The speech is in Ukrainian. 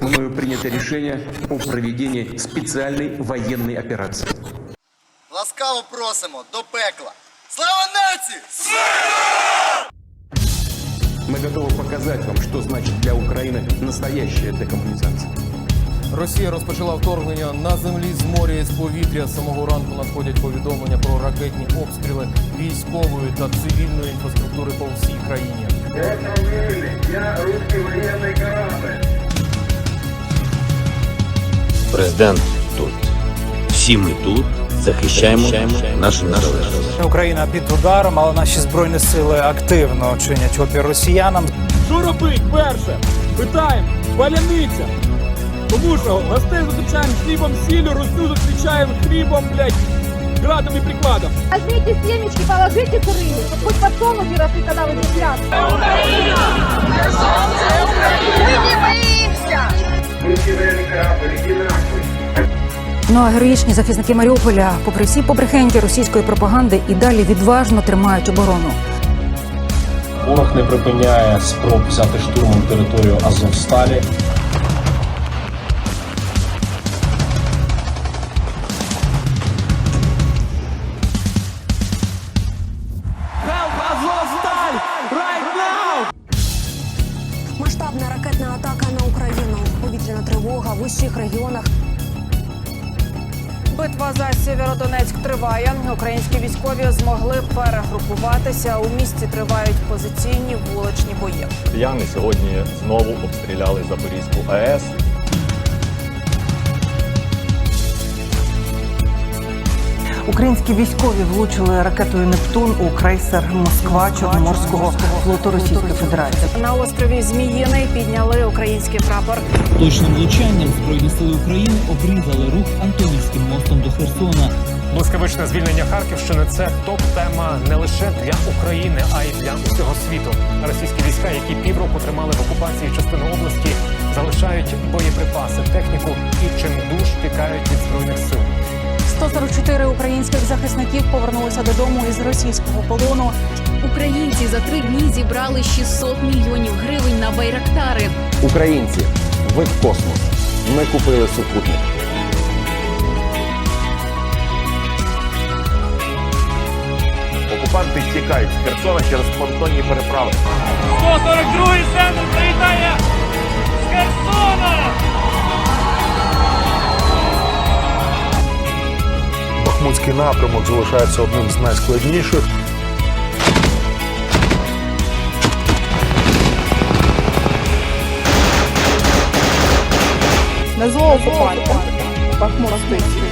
Мною принято решение о проведении специальной военной операции. Ласкаво просимо до пекла. Слава нації! Мы готовы показать вам, что значит для Украины настоящая декоммунизация. Росія розпочала вторгнення на землі з моря і з повітря. З самого ранку надходять повідомлення про ракетні обстріли військової та цивільної інфраструктури по всій країні. Президент тут. Всі ми тут захищаємо нашу незалежність. Україна під ударом, але наші збройні сили активно чинять опір росіянам. Що робить перше? Питаємо, паляниця. Тому що гостей зустрічаємо хлібом, сіллю, русню зустрічаємо хлібом, блядь, градом і прикладом. Возьмите семечки, положите в рыбу, чтобы хоть подсолнухи росли, когда вы здесь рядом. Мы не боимся! Ну а героїчні захисники Маріуполя, попри всі побрехеньки російської пропаганди, і далі відважно тримають оборону. Ворог не припиняє спроб взяти штурмом територію Азовсталі. Масштабна ракетна атака на Україну. Повітряна тривога в усіх регіонах. Битва за Сєвєродонецьк триває. Українські військові змогли перегрупуватися. У місті тривають позиційні вуличні бої. Росіяни сьогодні знову обстріляли Запорізьку АЕС. Українські військові влучили ракетою Нептун у крейсер Москва Чорноморського флоту Російської Федерації. На острові Зміїний підняли український прапор. Точним влучанням Збройні сили України обрізали рух Антонівським мостом до Херсона. Блискавичне звільнення Харківщини це топ-тема не лише для України, а й для усього світу. Російські війська, які півроку тримали в окупації частину області, залишають боєприпаси, техніку і чимдуж тікають від збройних сил. 144 українських захисників повернулися додому із російського полону. Українці за три дні зібрали 600 мільйонів гривень на байрактари. Українці, ви в космос. Ми купили супутник. Окупанти тікають з Херсона через понтонні переправи. 142-й сцену Бахмутський напрямок залишається одним з найскладніших. На зло окупанта. Бахмут стоїть.